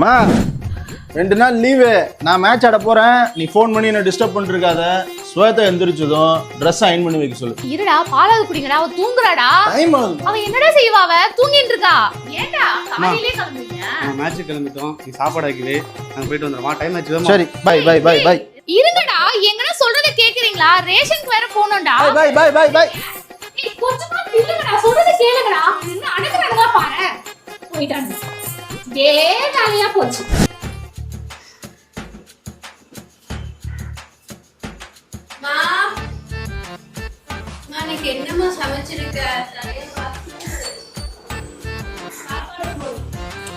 மா ரெண்டு நாள் லீவு நான் மேட்ச் ஆட போறேன். நீ ஃபோன் பண்ணி என்ன டிஸ்டர்ப் பண்ணிருக்காத. ஸ்வேதா எந்திரிச்சதும் ட்ரெஸ் அயன் பண்ணி வைக்க சொல்லு. இருடா பாலாவது குடிங்கடா. அவ தூங்குறாடா. டைம் ஆகுது. அவ என்னடா செய்வா அவ? தூங்கிட்டு இருக்கா. ஏன்டா? காலையிலே கிளம்புறீங்க? மேட்ச்சுக்கு கிளம்பிட்டோம். நீ சாப்பாடு வைக்கவே நாங்கள் போயிட்டு வந்துடுவோம் டைம் ஆச்சு சரி பை பை பை பை இருங்கடா. எங்கனா சொல்றத கேக்குறீங்களா? ரேஷனுக்கு வேற போகணும்டா பை பை பை பை ஏய், கொஞ்சமா நில்லுங்கடா. சொல்றத கேளுங்கடா. என்ன அடக்குறானுங்க பாரு. போயிட்டாங்க இதே வேலையா போச்சு. சமைச்சிருக்க.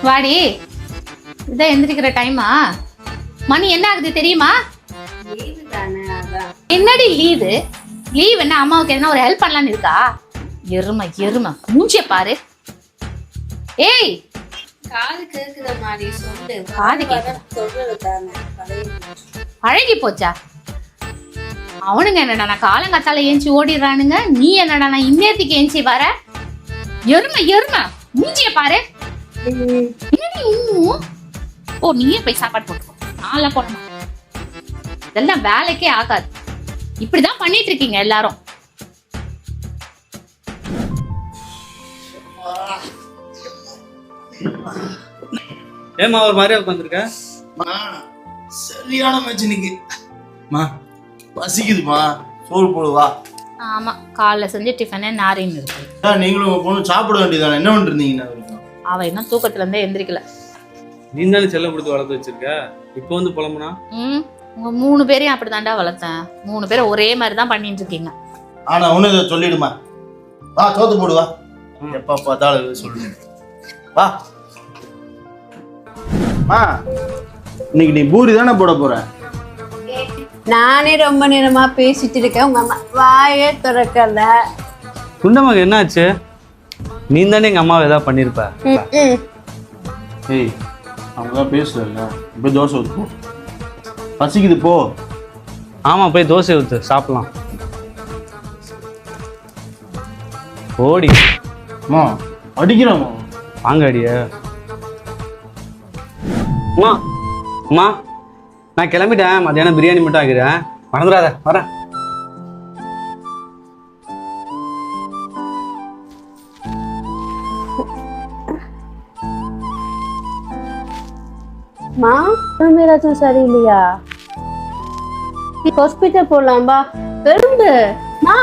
வாடி இதான் எந்திரிக்கிற டைமா மணி என்ன ஆகுது தெரியுமா? என்னடி லீவு லீவ் என்ன அம்மாவுக்கு என்ன ஒரு ஹெல்ப் பண்ணலாம்னு இருக்கா? எருமை எருமை. மூஞ்சிய பாரு. ஏய் காது சொல்லு. பழகி போச்சா? அவனுங்க என்னடா நான் காலங்காத்தால ஏஞ்சி ஓடிடுறானுங்க. நீ என்னடா நான் இன்னேத்துக்கு ஏஞ்சி வர? எருமை எருமை. மூஞ்சிய பாரு? ஓ நீயே போய் சாப்பாடு போட்டுக்கோ. நான்லாம் மாட்டேன். இதெல்லாம் வேலைக்கே ஆகாது. இப்படிதான் பண்ணிட்டு இருக்கீங்க எல்லாரும். ஏமா ஒரு மாதிரியா உட்காந்துருக்க சரியான மேட்ச் இன்னைக்கு. மா. பசிக்குதுமா. சோறு போடுவா ஆமா காலைல செஞ்ச டிஃபனே நாரின்னு இருக்கு. நீங்களும் உங்க பொண்ணு சாப்பிட வேண்டியதானே என்ன பண்ணிருந்தீங்க வரைக்கும் அவ இன்னும் தூக்கத்துல இருந்தே எந்திரிக்கல. நீ தானே செல்லம் கொடுத்து வளர்த்து வச்சிருக்க? இப்போ வந்து புலம்புனா? ம் உங்க மூணு பேரையும் அப்படிதான்டா வளர்த்தேன். மூணு பேரும் ஒரே மாதிரி தான் பண்ணிட்டு இருக்கீங்க. ஆனா ஒண்ணு இதை சொல்லிடுமா. வா சோத்து போடுவா எப்ப பார்த்தாலும் இதை சொல்லு வா. மா இன்னைக்கு நீ பூரி தானே போட போற? நானே ரொம்ப நேரமா பேசிட்டு இருக்கேன். உங்க அம்மா வாயே திறக்கல. குண்டமாக என்னாச்சு? நீ தானே எங்கள் அம்மாவை ஏதாவது ம். ஏய் அவங்க தான் பேசல இப்போ தோசை ஊத்து பசிக்குது போ. ஆமாம் போய் தோசை ஊற்று சாப்பிட்லாம். ஓடி. அம்மா அடிக்கிறோமா வாங்க அடிய. அம்மா அம்மா நான் கிளம்பிட்டேன். மத்தியானம் பிரியாணி மட்டும் ஆகிறேன் மறந்துடாத வரேன். மா உடம்பு ஏதாச்சும் சரியில்லையா? ஹாஸ்பிட்டல் போடலாம்பா பெரும்பு மா.